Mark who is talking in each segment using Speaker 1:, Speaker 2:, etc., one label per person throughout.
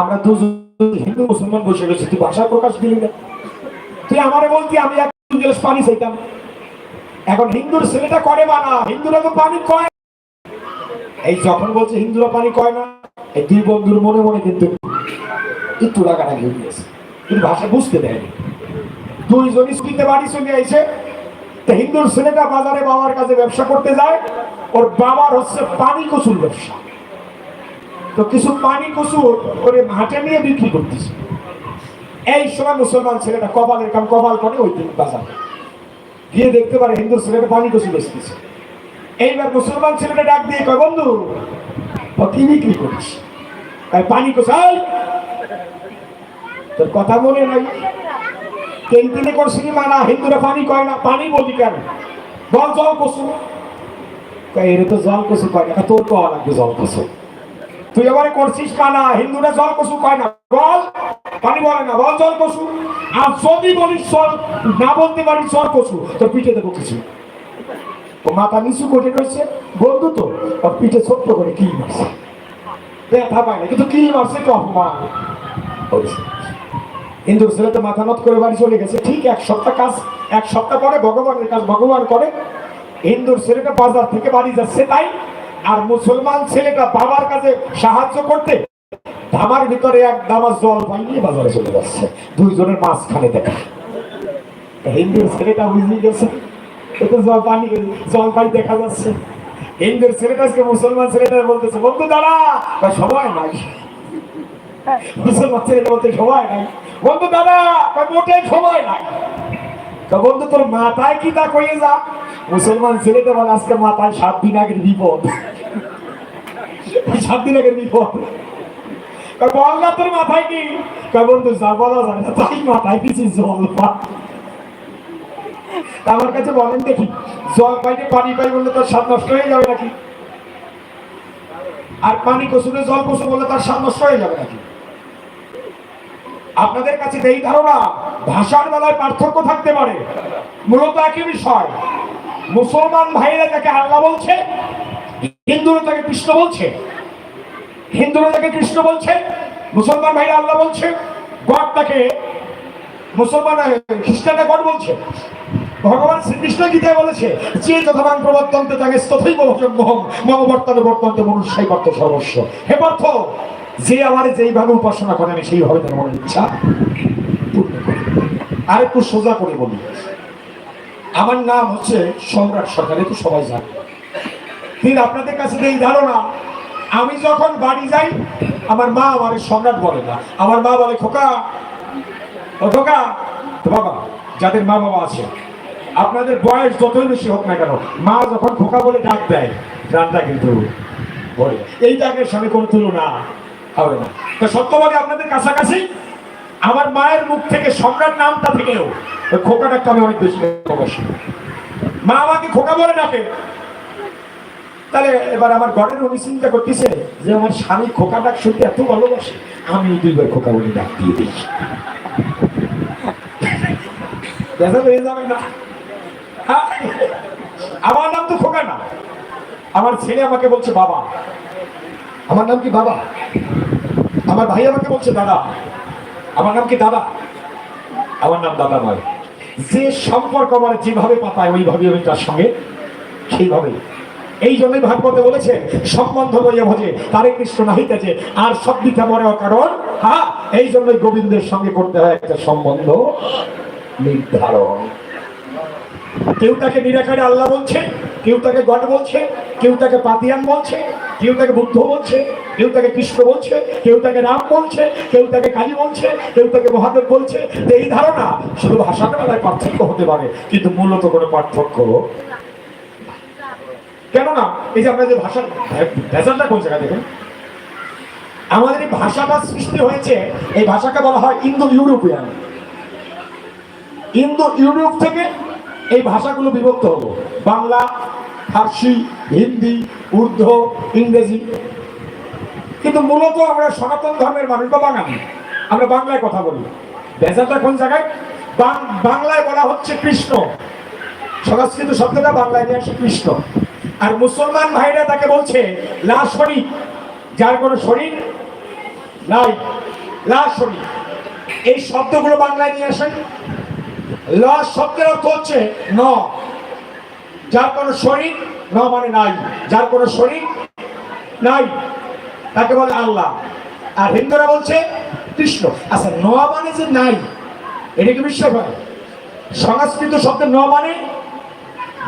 Speaker 1: আমরা দুজন হিন্দু, মুসলমান বসে গেছি তুই ভাষা প্রকাশ দিলি না। তুই আমারে বলতি, আমি এক গ্লাস পানি চাইতাম। এখন হিন্দুর ছেলেটা করে মানা হিন্দুরা তো পানি কয়? এই যখন বলছে হিন্দুরা পানি কয় না, এই দুই বন্ধুর মনে মনে কিন্তু একটু রাগারাগি হয়ে গেছে। কিন্তু ভাষা বুঝতে দেয়নি। দুইজন স্কুলতে বাড়ি চলে আইছে। তো হিন্দুর ছেলেটা বাজারে বাবার কাছে ব্যবসা করতে যায়। ওর বাবার হচ্ছে পানি কচুর ব্যবসা। তো কিছু পানি কচু ওরে হাটে নিয়ে বিক্রি করতেছে। এই সময় মুসলমান ছেলেটা কপালের কাম কপাল করে ওই দিন বাজারে। গিয়ে দেখতে পারে হিন্দু ছেলেটা পানি কচু বেচতেছে। এইবার মুসলমান ছেলেটা ডাক দিয়ে কয়, বন্ধু কি বিক্রি করিস? কয়, পানি এই! তোর কথা মনে নাই। তিন দিনে করছিলি মানা? হিন্দুরা পানি কয় না, পানি বলি কেন? বল জল কয়, এর তো জল কচু কয় না তোর কওয়া লাগবে জল কচু তুই এবারে করছিস মানা হিন্দুরা জল কচু কয় না? বল, পানি বলে না, বল জল কচু আর যদি বলিস জল, না বলতে পারিস জল কচু তোর পিঠে দেবো কিছু। ও মাথা নিচু করে রয়েছে, বন্ধু তো ওর পিঠে ছোট্ট করে কি মারছে। ব্যথা পায় না, কিন্তু কি মারছে তো অপমান। হিন্দুর ছেলে তো মাথা নত করে বাড়ি চলে গেছে, ঠিক এক সপ্তাহ কাজ, এক সপ্তাহ পরে ভগবানের কাজ ভগবান করে। হিন্দুর ছেলেটা বাজার থেকে বাড়ি যাচ্ছে, তাই আর মুসলমান ছেলেটা বাবার কাছে সাহায্য করতে ধামার ভিতরে এক দামার জল পাইয়ে বাজারে চলে যাচ্ছে। দুইজনের মাঝখানে দেখা। হিন্দুর ছেলেটা বুঝিয়ে গেছে। জল জল দেখা যাচ্ছে। হিন্দুর ছেলেটা আজকে মুসলমান ছেলেটা বলতেছে, বন্ধু সময় নাই। মুসলমান ছেলেটা বলতে সময় নাই। বন্ধু দাদা নাই। তোর মাথায় কি তা কইয়ে যা। মুসলমান ছেলেটা বলে আজকে মাথায় সাত দিন আগের বিপদ। সাত দিন আগের বিপদ। বল তোর মাথায় কি? যা বলা যায় না, তাই মাথায় কিছু জল আমার কাছে বলেন দেখি, জল পাইতে পানি পাই বললে তার স্বাদ নষ্ট হয়ে যাবে নাকি? আর পানি কসুরে জল কসু বললে তার স্বাদ নষ্ট হয়ে যাবে নাকি? আপনাদের কাছে এই ধারণা, ভাষার বেলায় পার্থক্য থাকতে পারে, মূলত একই বিষয়। মুসলমান ভাইরা তাকে আল্লাহ বলছে, হিন্দুরা তাকে কৃষ্ণ বলছে, হিন্দুরা তাকে কৃষ্ণ বলছে, মুসলমান ভাইরা আল্লাহ বলছে, গড তাকে মুসলমান খ্রিস্টানরা গড বলছে। ভগবান শ্রীকৃষ্ণ গীতায় বলেছে, যে যথাবান প্রবর্তন্তে তাকে তথৈব ভজন মহম মম বর্তনে বর্তন্তে মনুষ্যাই বর্ত সর্বস্ব। হে পার্থ, যে আমার যেইভাবে উপাসনা করে আমি সেইভাবে তার ইচ্ছা আর একটু সোজা করে বলি। আমার নাম হচ্ছে সম্রাট সরকার একটু সবাই জানে। কিন্তু আপনাদের কাছে এই ধারণা, আমি যখন বাড়ি যাই, আমার মা আমার সম্রাট বলে না। আমার মা বলে, খোকা, ও খোকা বাবা, যাদের মা বাবা আছে, আপনাদের বয়স যতই বেশি হোক না কেন, মা যখন খোকা বলে ডাক দেয়, প্রাণটা কিন্তু যায়। এই ডাকের সঙ্গে কোনো তুলনা হবে না। তো সত্যবাদী আপনাদের কাছাকাছি আমার মায়ের মুখ থেকে সম্রাট নামটা থেকেও ওই খোকা ডাকটা আমি অনেক বেশি ভালোবাসি। মা আমাকে খোকা বলে ডাকে। তাহলে এবার আমার ঘরের উনি চিন্তা করতেছে যে আমার স্বামী খোকা ডাক শুনতে এত ভালোবাসে, আমি দুইবার খোকা বলে ডাক দিয়ে দিই। হয়ে যাবে না। হ্যাঁ? আমার নাম তো খোকা না। আমার ছেলে আমাকে বলছে বাবা। আমার নাম কি বাবা? আমার ভাই আমাকে বলছে দাদা। আমার নাম কি দাদা? আমার নাম দাদা নয়। যে সম্পর্ক আমার যেভাবে পাতায় ওইভাবে আমি তার সঙ্গে সেইভাবে। এই জন্যই ভাগবতে বলেছে, সম্বন্ধ লইয়া ভোজে, তারে কৃষ্ণ নাহিতেছে, আর সব দিকে মরে কারণ হ্যাঁ এই জন্যই গোবিন্দের সঙ্গে করতে হয় একটা সম্বন্ধ নির্ধারণ। কেউ তাকে নিরাকারে আল্লাহ বলছে, কেউ তাকে গড বলছে কেউ তাকে পাতিয়ান বলছে, কেউ তাকে বুদ্ধ বলছে, কেউ তাকে কৃষ্ণ বলছে, কেউ তাকে রাম বলছে, কেউ তাকে কালী বলছে, কেউ তাকে মহাদেব বলছে। এই ধারণা শুধু ভাষাটা বেলায় পার্থক্য হতে পারে, কিন্তু মূলত কোনো পার্থক্য কেননা, এই যে আমরা যে ভাষা ভেজালটা কোন জায়গায় দেখুন? আমাদের এই ভাষাটা সৃষ্টি হয়েছে, এই ভাষাকে বলা হয় ইন্দো ইউরোপিয়ান ইন্দো ইউরোপ থেকে এই ভাষাগুলো বিভক্ত হলো। বাংলা ফার্সি, হিন্দি, উর্দু, ইংরেজি। কিন্তু মূলত আমরা সনাতন ধর্মের মানুষ বা বাঙালি। আমরা বাংলায় কথা বলি। ভেজালটা কোন জায়গায়? বাংলায় বলা হচ্ছে কৃষ্ণ। সংস্কৃত শব্দটা বাংলায় নিয়ে আসে কৃষ্ণ। আর মুসলমান ভাইরা তাকে বলছে, লা শরীর যার কোনো শরীর নাই। লা শরীর এই শব্দগুলো বাংলায় নিয়ে আসেন। ল শব্দের অর্থ হচ্ছে ন। যার কোনো শরীর ন মানে নাই, যার কোনো শরীর নাই, তাকে বলে আল্লাহ। আর হিন্দুরা বলছে কৃষ্ণ। আচ্ছা ন মানে যে নাই, এটা কি বিশ্বাস হয়? সংস্কৃত শব্দের ন মানে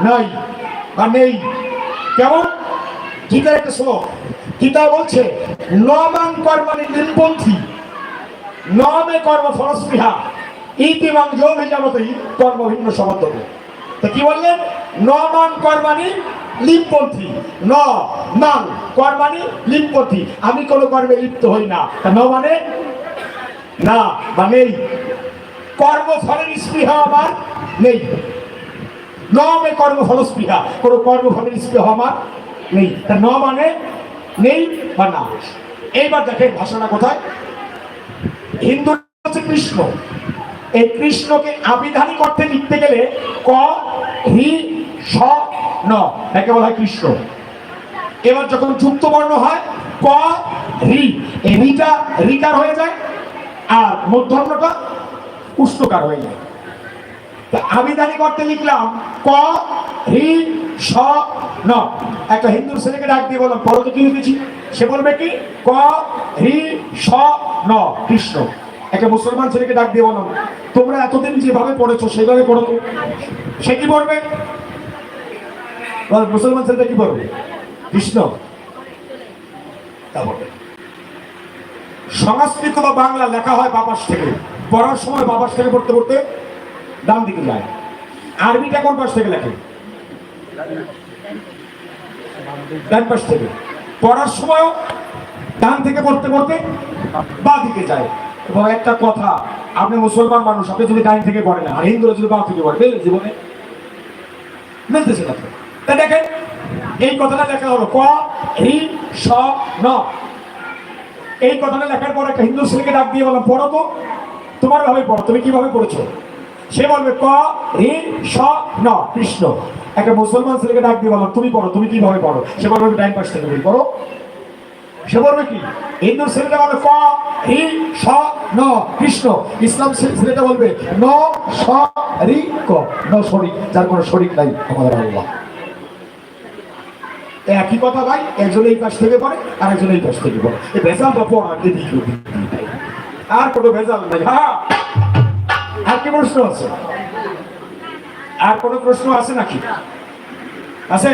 Speaker 1: নাই বা নেই। কেমন? গীতার একটা শ্লোক। গীতা বলছে ন নমান কর্মানি নির্পন্থী নমে কর্ম ফলস্পৃহা ইতিমাং যোগে যাবতই কর্ম ভিন্ন সমর্থক। তো কি বললেন? নমান কর্মানি লিপপন্থী ন, মান কর্মানি লিপপন্থী আমি কোনো কর্মে লিপ্ত হই না। ন মানে? না, বা নেই। কর্মফলের স্পৃহা আমার নেই। নমে কর্মফল স্পৃহা কোনো কর্মফলের স্পৃহা আমার নেই। তা ন মানে? নেই বা না? এইবার দেখেন ভাষাটা কোথায়? হিন্দু হচ্ছে কৃষ্ণ। এই কৃষ্ণকে আবিধানিক অর্থে লিখতে গেলে ক, হি, স, ন। একে বলা হয় কৃষ্ণ। এবার যখন যুক্ত বর্ণ হয়, ক রি এই রিটা রিকার হয়ে যায় আর মধ্যমটা উষ্ণকার হয়ে যায়। আবিধানিক অর্থে লিখলাম ক, হি, স, ন। একটা হিন্দু ছেলেকে ডাক দিয়ে বললাম তো কি লিখেছি? সে বলবে কি? ক, হি, স, ন, কৃষ্ণ। একটা মুসলমান ছেলেকে ডাক দিয়ে বললাম তোমরা এতদিন যেভাবে পড়েছো সেভাবে পড়ো সে কি পড়বে? মুসলমান ছেলেটা কি পড়বে? কৃষ্ণ। সংস্কৃত বা বাংলা লেখা হয় বাবাস থেকে। পড়ার সময় বাবাস থেকে পড়তে পড়তে ডান দিকে যায়। আরবিটা কোন পাশ থেকে লেখে? ডান পাশ থেকে। পড়ার সময়ও ডান থেকে পড়তে পড়তে বা দিকে যায়। এবং একটা কথা, আপনি মুসলমান মানুষ, আপনি যদি ডান থেকে পড়েন আর হিন্দুরা যদি বা থেকে মেলে জীবনে। মিলতেছে না তা দেখেন, এই কথাটা লেখা হলো ক হি স, ন। এই কথাটা লেখার পর একটা হিন্দু ছেলেকে ডাক দিয়ে বললাম, পড়ো তো, তোমার ভাবে পড়ো, তুমি কীভাবে পড়েছো? সে বলবে, ক, রি, স, ন, কৃষ্ণ। একটা মুসলমান ছেলেকে ডাক দিয়ে বললাম, তুমি পড়ো, তুমি কীভাবে পড়ো? সে বলবে ডাইন পাশ থেকে পড়ো। সে বলবে কি? হিন্দু ছেলেটা বলবে ক? রি, স, ন, কৃষ্ণ। ইসলাম ছেলেটা বলবে ন, স, রি, ক। ন শরিক যার কোনো শরিক নাই, আমাদের আল্লাহ। একই কথা ভাই, একজন এই পাশ থেকে পড়ে, আর একজন এই পাশ থেকে পড়ে। এই ভেজালটা পড়া দিদি আর কোনো ভেজাল নাই। হ্যাঁ আর কি প্রশ্ন আছে? আর কোনো প্রশ্ন আছে নাকি? আছে?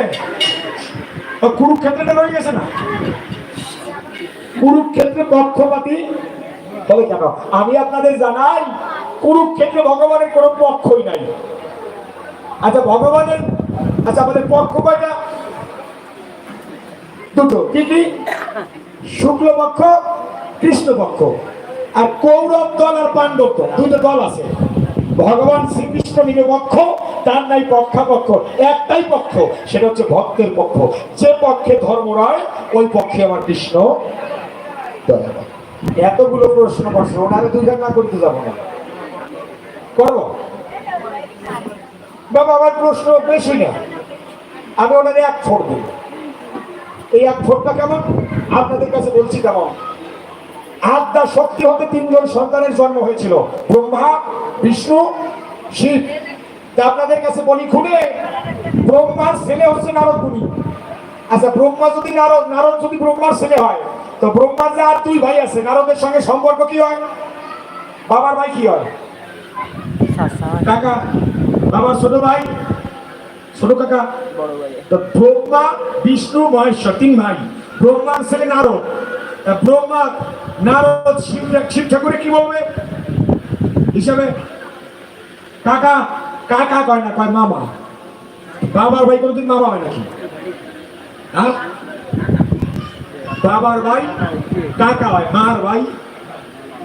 Speaker 1: কুরুক্ষেত্রটা রয়ে গেছে না? কুরুক্ষেত্রে পক্ষপাতী তবে কেন? আমি আপনাদের জানাই, কুরুক্ষেত্রে ভগবানের কোনো পক্ষই নাই। আচ্ছা ভগবানের আচ্ছা আমাদের পক্ষ কয়টা? দুটো, কি কি? শুক্লপক্ষ কৃষ্ণপক্ষ আর কৌরব দল আর পাণ্ডব দল, দুটো দল আছে। ভগবান শ্রীকৃষ্ণ নিরপক্ষ তার নাই পক্ষাপক্ষ একটাই পক্ষ, সেটা হচ্ছে ভক্তের পক্ষ। যে পক্ষে ধর্ম রয়, ওই পক্ষে আমার কৃষ্ণ। এতগুলো প্রশ্ন প্রশ্ন ওনারে দুইটা না করতে যাব না। করব বাবা, আমার প্রশ্ন বেশি না। আমি ওনারে এক ফোর দেবো। এই এক ফোরটা কেমন? আপনাদের কাছে বলছি কেমন? আদ্যা শক্তি হতে তিনজন সন্তানের জন্ম হয়েছিল। ব্রহ্মা, বিষ্ণু, শিব। তা আপনাদের কাছে বলি খুলে, ব্রহ্মার ছেলে হচ্ছে নারদ মুনি আচ্ছা ব্রহ্মা যদি নারদ নারদ যদি ব্রহ্মার ছেলে হয় তো ব্রহ্মার যে আর দুই ভাই আছে নারদের সঙ্গে সম্পর্ক কি হয়? বাবার ভাই কি হয়? কাকা বাবার ছোট ভাই? ছোট কাকা? তো ব্রহ্মা বিষ্ণু মহেশ্বর তিন ভাই। ব্রহ্মার ছেলে নারদ। তা ব্রহ্মা নারদ শিব শিব ঠাকুরে কি বলবে? হিসাবে কাকা কাকা কয় না কয় মামা? বাবার ভাই কোনদিন মামা হয় নাকি? হ্যাঁ? বাবার ভাই, কাকা হয় মার ভাই,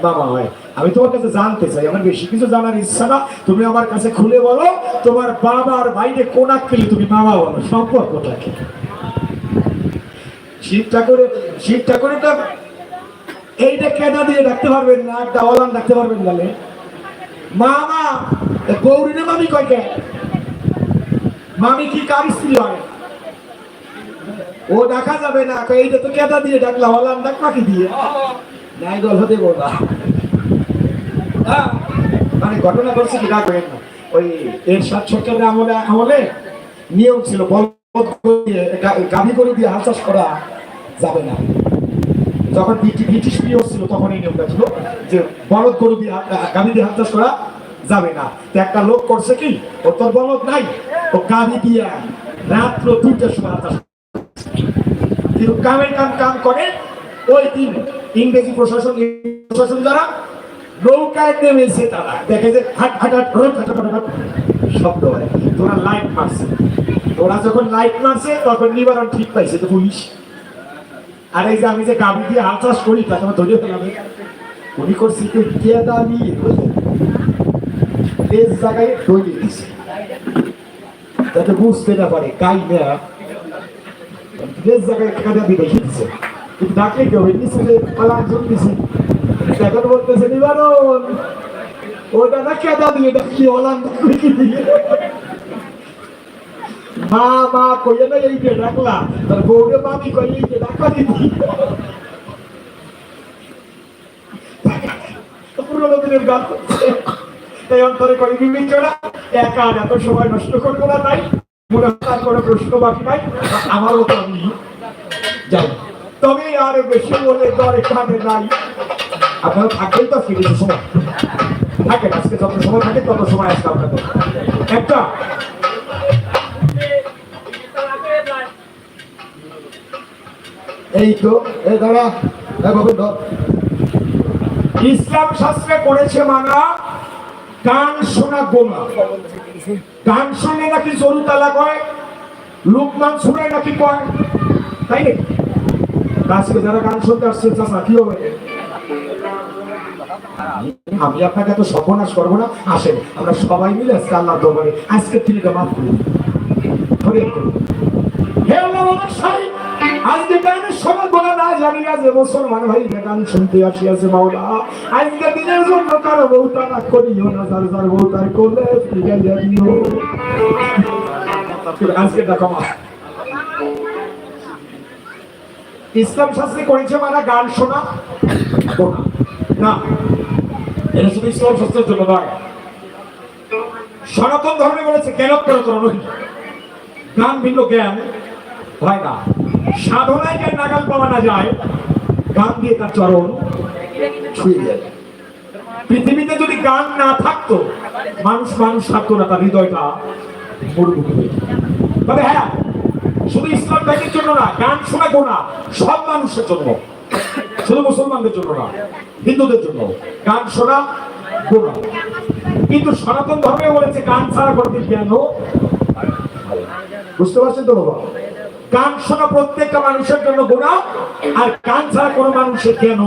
Speaker 1: বাবা হয় আমি তোমার কাছে জানতে চাই, আমার বেশি কিছু জানার ইচ্ছা না। তুমি আমার কাছে খুলে বলো, তোমার বাবার ভাইরে কোনাক পেলে তুমি মামা বলো? সম্পর্কটা কি শিব ঠাকুরে শিব ঠাকুরে তো এইটা কেনা দিয়ে ডাকতে পারবেন না, একটা অলান ডাকতে পারবেন বলে মামা, এ গৌরী না মামি কয়কে মামি কি কার স্ত্রী হয়? ও দেখা যাবে না এইটা তো কেদা দিয়ে ডাকলা অলান ডাক পাখি দিয়ে। নাই দল হতে হ্যাঁ, মানে ঘটনা ঘটছে কি না ওই এর সাত সরকারের আমলে আমলে নিয়ম ছিল গাভী করে দিয়ে হাল চাষ করা যাবে না। যখন ব্রিটি- ব্রিটিশ পিরিয়ড ছিল তখন এই নিয়মটা ছিল যে বলদ গরু দিয়ে গাভী দিয়ে হাল চাষ করা যাবে না। তো একটা লোক করছে কি ও তোর বলদ নাই ও গাভী দিয়ে রাত্র দুইটার সময় হাল চাষ কিন্তু কামের কাম কাম করে ওই দিন ইংরেজি প্রশাসন প্রশাসন যারা নৌকায় নেমেছে তারা। দেখে যে হাট হাট হাট শব্দ হয়। তোরা লাইট মারছে। তোরা যখন লাইট মারছে, তখন নিবারণ ঠিক পাইছে তো পুলিশ। আর এই যে আমি যে গাবি দিয়ে হাল চাষ করি তাকে আমার ধরে ফেলাম উনি করছি কি কে দাবি জায়গায় দিছে যাতে বুঝতে না পারে, গাই না। বেশ জায়গায় দিয়ে রেখে দিছে কিন্তু ডাকলে কেউ নিচে যে পালান জন্য দিছে। এখন বলতেছে, নিবারণ। ওটা না কেদা দিয়ে ডাকি ডাকি। দিয়ে মা মা, কইয়ে না এই যে ডাকলা। তার বউকে মামি এই যে ডাকা দিদি পুরোনো দিনের গান তাই অন্তরে করে, বিবেচনা। একা এত সময় নষ্ট করব না তাই। কোনো প্রশ্ন বাকি নাই, আমারও তো আমি যাই তবে আর বেশি বলে দরে কানে নাই। আপনারা থাকবেন তো ফিরে সময়। থাকেন, আজকে যত সময় থাকে তত সময় আসবে আপনাদের একটা, এই তো এই দাঁড়া ইসলাম শাস্ত্রে করেছে মানা, গান শোনা গোনা। গান শুনে নাকি জরু তালা কয় লোকমান শুনে নাকি কয়? তাই নাকি আজকে যারা গান শুনতে আসছে চাষা কি হবে? আমি আপনাকে এত সর্বনাশ করব না। আসেন আমরা সবাই মিলে আজকে আল্লাহ দরবারে আজকে তিনি মাফ করি হে আল্লাহ মহাশয়, আজকে গানের সময় বলা না জানি না যে মুসলমান ভাই গান শুনতে আসিয়াছে মাওলা। আজকে দিনের জন্য কারও বউতা করিও না, যার যার করলে আজকে দেখো ইসলাম শাস্ত্রে করেছে মানে গান শোনা। না, এটা শুধু ইসলাম শাস্ত্রের জন্য নয়। সনাতন ধর্মে বলেছে প্রয়োজন নয় গান ভিন্ন জ্ঞান, হয় না। সাধনায় যে নাগাল পাওয়া না যায়, গান দিয়ে তার চরণ ছুঁয়ে যায়। পৃথিবীতে যদি গান না থাকতো, মানুষ মানুষ থাকতো না, তার হৃদয়টা মরুভূমি তবে হ্যাঁ শুধু ইসলাম ব্যাগের জন্য না, গান শোনা গোনা সব মানুষের জন্য। শুধু মুসলমানদের জন্য না, হিন্দুদের জন্য। গান শোনা গোনা। কিন্তু সনাতন ধর্মে বলেছে, গান ছাড়া করতে জ্ঞান বুঝতে পারছেন তো, বাবা? গান শোনা প্রত্যেকটা মানুষের জন্য গোনা আর গান ছাড়া কোনো মানুষের কেন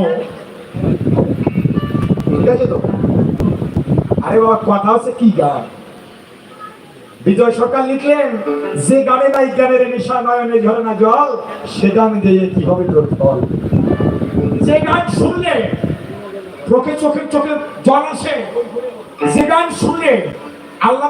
Speaker 1: আরে বাবা, কথা আছে কি গান? বিজয় সরকার লিখলেন, যে গানে নাই জ্ঞানের নেশা, নয়নে ঝরে না জল, সে গান দিয়ে কি হবে তোর ফল? যে গান শুনলে চোখে চোখে চোখে জল আসে, যে গান শুনলে আল্লাহ